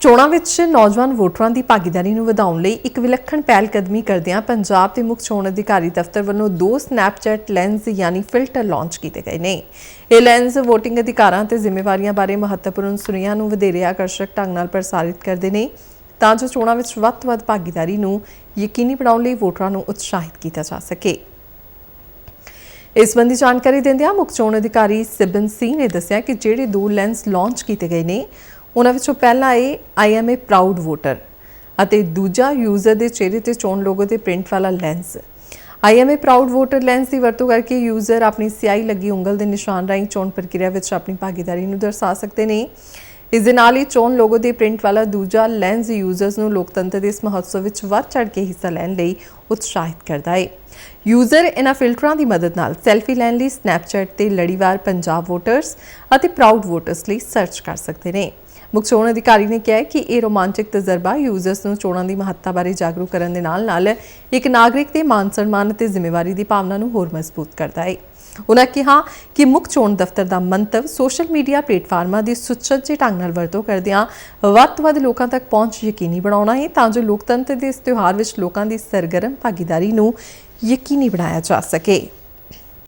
ਚੋਣਾਂ ਵਿੱਚ ਨੌਜਵਾਨ ਵੋਟਰਾਂ ਦੀ ਭਾਗੀਦਾਰੀ ਨੂੰ ਵਧਾਉਣ ਲਈ ਇੱਕ ਵਿਲੱਖਣ ਪਹਿਲ ਕਦਮੀ ਕਰਦਿਆਂ ਪੰਜਾਬ ਦੇ ਮੁੱਖ ਚੋਣ ਅਧਿਕਾਰੀ ਦਫ਼ਤਰ ਵੱਲੋਂ ਦੋ ਸਨੈਪਚੈਟ ਲੈਂਸ ਯਾਨੀ ਫਿਲਟਰ ਲਾਂਚ ਕੀਤੇ ਗਏ ਨੇ। ਇਹ ਲੈਂਸ VOTING ਅਧਿਕਾਰਾਂ ਤੇ ਜ਼ਿੰਮੇਵਾਰੀਆਂ ਬਾਰੇ ਮਹੱਤਵਪੂਰਨ ਸੁਨੇਹਿਆਂ ਨੂੰ ਵਧੇਰੇ ਆਕਰਸ਼ਕ ਢੰਗ ਨਾਲ ਪ੍ਰਸਾਰਿਤ ਕਰਦੇ ਨੇ, ਤਾਂ ਜੋ ਚੋਣਾਂ ਵਿੱਚ ਵੱਧ ਤੋਂ ਵੱਧ ਭਾਗੀਦਾਰੀ ਨੂੰ ਯਕੀਨੀ ਬਣਾਉਣ ਲਈ ਵੋਟਰਾਂ ਨੂੰ ਉਤਸ਼ਾਹਿਤ ਕੀਤਾ ਜਾ ਸਕੇ। ਇਸ ਸੰਬੰਧੀ ਜਾਣਕਾਰੀ ਦਿੰਦਿਆਂ ਮੁੱਖ ਚੋਣ ਅਧਿਕਾਰੀ ਸਿਬਨ ਸਿੰਘ ਨੇ ਦੱਸਿਆ ਕਿ ਜਿਹੜੇ ਦੋ ਲੈਂਸ ਲਾਂਚ ਕੀਤੇ ਗਏ ਨੇ ਉਹਨਾਂ ਵਿੱਚੋਂ ਪਹਿਲਾ ਹੈ I am a proud voter ਅਤੇ ਦੂਜਾ ਯੂਜ਼ਰ ਦੇ ਚਿਹਰੇ ਤੇ ਚੋਣ ਲੋਗੋ ਤੇ ਪ੍ਰਿੰਟ ਵਾਲਾ lens I am a proud voter lens ਦੀ ਵਰਤੋਂ ਕਰਕੇ ਯੂਜ਼ਰ ਆਪਣੀ ਸਿਆਹੀ ਲੱਗੀ ਉਂਗਲ ਦੇ ਨਿਸ਼ਾਨ ਰਾਹੀਂ ਚੋਣ ਪ੍ਰਕਿਰਿਆ ਵਿੱਚ ਆਪਣੀ ਭਾਗੀਦਾਰੀ ਨੂੰ ਦਰਸਾ ਸਕਦੇ ਨੇ। ਇਸ ਦੇ ਨਾਲ ਹੀ ਚੋਣ ਲੋਗੋ ਦੇ ਪ੍ਰਿੰਟ ਵਾਲਾ ਦੂਜਾ ਲੈਂਸ ਯੂਜ਼ਰਸ ਨੂੰ ਲੋਕਤੰਤਰ ਦੇ ਇਸ ਮਹੋਤਸਵ ਵਿੱਚ ਵੱਧ ਚੜ੍ਹ ਕੇ ਹਿੱਸਾ ਲੈਣ ਲਈ ਉਤਸ਼ਾਹਿਤ ਕਰਦਾ ਹੈ ਯੂਜ਼ਰ ਇਹਨਾਂ ਫਿਲਟਰਾਂ ਦੀ ਮਦਦ ਨਾਲ ਸੈਲਫੀ ਲੈਣ ਲਈ ਸਨੈਪਚੈਟ ਤੇ ਲੜੀਵਾਰ ਪੰਜਾਬ ਵੋਟਰਸ ਅਤੇ ਪ੍ਰਾਊਡ ਵੋਟਰਸ ਲਈ ਸਰਚ ਕਰ ਸਕਦੇ ਨੇ। ਮੁੱਖ ਚੋਣ ਅਧਿਕਾਰੀ ਨੇ ਕਿਹਾ ਕਿ ਇਹ ਰੋਮਾਂਚਕ ਤਜਰਬਾ ਯੂਜ਼ਰਸ ਨੂੰ ਚੋਣਾਂ ਦੀ ਮਹੱਤਤਾ ਬਾਰੇ ਜਾਗਰੂਕ ਕਰਨ ਦੇ ਨਾਲ-ਨਾਲ ਇੱਕ ਨਾਗਰਿਕ ਦੇ ਮਾਨ ਸਨਮਾਨ ਅਤੇ ਜ਼ਿੰਮੇਵਾਰੀ ਦੀ ਭਾਵਨਾ ਨੂੰ ਹੋਰ ਮਜ਼ਬੂਤ ਕਰਦਾ ਹੈ। ਉਨ੍ਹਾਂ ਕਿਹਾ ਕਿ ਮੁੱਖ ਚੋਣ ਦਫ਼ਤਰ ਦਾ ਮੰਤਵ ਸੋਸ਼ਲ ਮੀਡੀਆ ਪਲੇਟਫਾਰਮਾਂ ਦੀ ਸੁਚੱਜੇ ਢੰਗ ਨਾਲ ਵਰਤੋਂ ਕਰਦਿਆਂ ਵੱਧ ਤੋਂ ਵੱਧ ਲੋਕਾਂ ਤੱਕ ਪਹੁੰਚ ਯਕੀਨੀ ਬਣਾਉਣਾ ਹੈ ਤਾਂ ਜੋ ਲੋਕਤੰਤਰ ਦੇ ਇਸ ਤਿਉਹਾਰ ਵਿੱਚ ਲੋਕਾਂ ਦੀ ਸਰਗਰਮ ਭਾਗੀਦਾਰੀ ਨੂੰ ਯਕੀਨੀ ਬਣਾਇਆ ਜਾ ਸਕੇ।